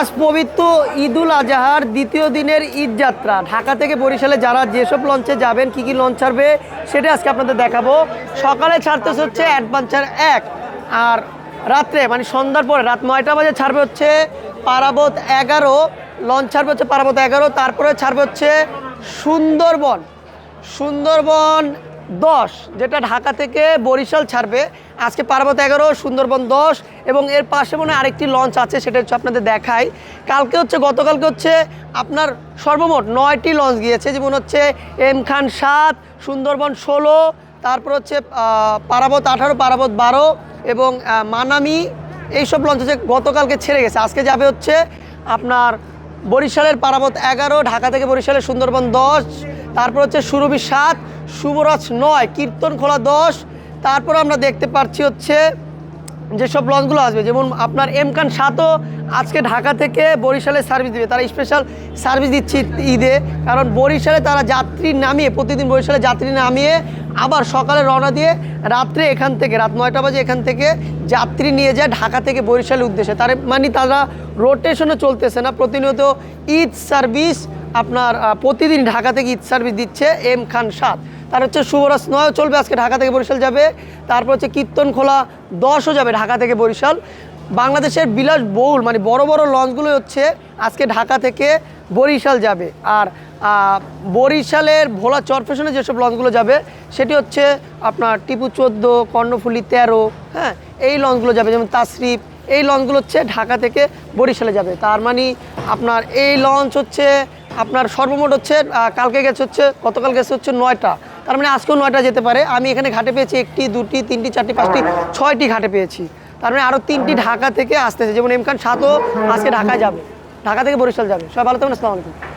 আজ পবিত্র ঈদুল আজহার দ্বিতীয় দিনের ঈদ যাত্রা। ঢাকা থেকে বরিশালে যারা যেসব লঞ্চে যাবেন, কি কি লঞ্চ ছাড়বে সেটা আজকে আপনাদের দেখাবো। সকালে ছাড়তেছে হচ্ছে অ্যাডভেঞ্চার এক আর রাত্রে মানে সন্ধ্যার পরে, রাত নয়টা বাজে ছাড়বে হচ্ছে পারাবত এগারো। লঞ্চ ছাড়বে হচ্ছে পারাবত এগারো, তারপরে ছাড়বে হচ্ছে সুন্দরবন। সুন্দরবন দশ, যেটা ঢাকা থেকে বরিশাল ছাড়বে। আজকে পার্বত এগারো, সুন্দরবন দশ এবং এর পাশে মনে আরেকটি লঞ্চ আছে, সেটা হচ্ছে আপনাদের দেখাই। কালকে হচ্ছে, গতকালকে হচ্ছে আপনার সর্বমোট নয়টি লঞ্চ গিয়েছে, যেমন হচ্ছে এম খান সাত, সুন্দরবন ষোলো, তারপর হচ্ছে পারাবত আঠারো পারাবত বারো এবং মানামি, এইসব লঞ্চ হচ্ছে, গতকালকে ছেড়ে গেছে। আজকে যাবে হচ্ছে আপনার বরিশালের পারাবত এগারো, ঢাকা থেকে বরিশালের সুন্দরবন দশ তারপর হচ্ছে সুরভি সাত শুভরাজ নয়, কীর্তন খোলা দশ। তারপর আমরা দেখতে পাচ্ছি হচ্ছে যেসব লঞ্চগুলো আসবে, যেমন আপনার এম খান সাতও আজকে ঢাকা থেকে বরিশালে সার্ভিস দেবে। তারা স্পেশাল সার্ভিস দিচ্ছে ঈদে, কারণ বরিশালে তারা যাত্রী নামিয়ে, প্রতিদিন বরিশালে যাত্রী নামিয়ে আবার সকালে রওনা দিয়ে রাত্রে এখান থেকে, রাত নয়টা বাজে এখান থেকে যাত্রী নিয়ে যায় ঢাকা থেকে বরিশালের উদ্দেশ্যে। তার মানে তারা রোটেশনে চলতেছে না, প্রতিনিয়ত ঈদ সার্ভিস আপনার প্রতিদিন ঢাকা থেকে ঈদ সার্ভিস দিচ্ছে এম খান সাত তার হচ্ছে শুভরাজ নয় চলবে, আজকে ঢাকা থেকে বরিশাল যাবে। তারপর হচ্ছে কীর্তন খোলা দশও যাবে ঢাকা থেকে বরিশাল। বাংলাদেশের বিলাস বহুল মানে বড় বড় লঞ্চগুলো হচ্ছে আজকে ঢাকা থেকে বরিশাল যাবে। আর বরিশালের ভোলা চরফেশনে যেসব লঞ্চগুলো যাবে, সেটি হচ্ছে আপনার টিপু চোদ্দ, কর্ণফুলি তেরো হ্যাঁ এই লঞ্চগুলো যাবে। যেমন তাসরিফ, এই লঞ্চগুলো হচ্ছে ঢাকা থেকে বরিশালে যাবে। তার মানে আপনার এই লঞ্চ হচ্ছে আপনার সর্বমোট হচ্ছে কালকে গেছে হচ্ছে, গতকাল গেছে হচ্ছে নয়টা। তার মানে আজকেও নয়টা যেতে পারে। আমি এখানে ঘাটে পেয়েছি একটি, দুটি, তিনটি, চারটি, পাঁচটি, ছয়টি ঘাটে পেয়েছি। তার মানে আরও তিনটি ঢাকা থেকে আসতেছে। যেমন এম খান সাতও আজকে ঢাকায় যাবে। ঢাকা থেকে বরিশাল যাবে। সবাই ভালো থাকবেন, আসসালামু আলাইকুম।